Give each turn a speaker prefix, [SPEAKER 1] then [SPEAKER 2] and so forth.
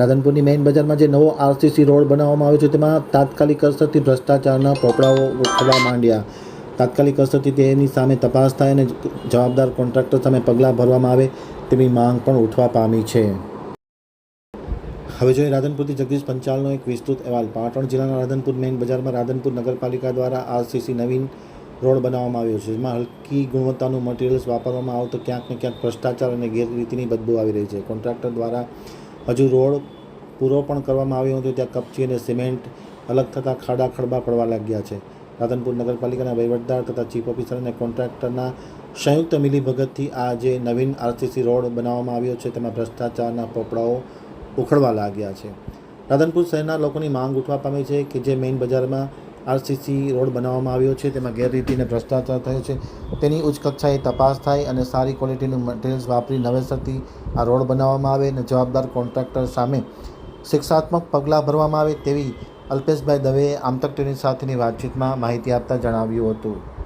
[SPEAKER 1] રાધનપુરની main બજારમાં જે નવો આરસીસી રોડ બનાવવામાં આવ્યો છે, તેમાં તાત્કાલિક અસરથી ભ્રષ્ટાચારના પોપડાઓ ઉઠવા માંડ્યા. તાત્કાલિક અસરથી તેની સામે તપાસ થાય અને જવાબદાર કોન્ટ્રાક્ટર સામે પગલાં ભરવામાં આવે તેવી માંગ પણ ઉઠવા પામી છે. હવે જોઈએ રાધનપુરથી જગદીશ પંચાલનો એક વિસ્તૃત અહેવાલ. પાટણ જિલ્લાના રાધનપુર મેઇન બજારમાં રાધનપુર નગરપાલિકા દ્વારા આરસીસી નવીન રોડ બનાવવામાં આવ્યો છે, જેમાં હલકી ગુણવત્તાનું મટીરિયલ્સ વાપરવામાં આવતો ક્યાંક ને ક્યાંક ભ્રષ્ટાચાર અને ગેરરીતિની બદબૂ આવી રહી છે. કોન્ટ્રાક્ટર દ્વારા હજુ રોડ પૂરો પણ કરવામાં આવ્યો હતો, ત્યાં કપચી અને સિમેન્ટ અલગ થતાં ખાડા ખડબા પડવા લાગ્યા છે. રાધનપુર નગરપાલિકાના વહીવટદાર તથા ચીફ ઓફિસર અને કોન્ટ્રાક્ટરના સંયુક્ત મિલીભગતથી આ જે નવીન આરસીસી રોડ બનાવવામાં આવ્યો છે. તેમાં ભ્રષ્ટાચારના પોપડાઓ ઉખડવા લાગ્યા છે. રાધનપુર શહેરના લોકોની માંગ ઉઠવા પામી છે કે જે મેઇન બજારમાં આરસીસી રોડ બનાવવામાં આવ્યો છે, તેમાં ગેરરીતિને ભ્રષ્ટાચાર થયો છે. તેની ઉચ્ચ કક્ષાએ તપાસ થાય અને સારી ક્વોલિટીનું મટીરિયલ્સ વાપરી નવેસરથી આ રોડ બનાવવામાં આવે અને જવાબદાર કોન્ટ્રાક્ટર સામે શિક્ષાત્મક પગલાં ભરવામાં આવે તેવી અલ્પેશભાઈ દવેએ આમતક ટીવી સાથેની વાતચીતમાં માહિતી આપતા જણાવ્યું હતું.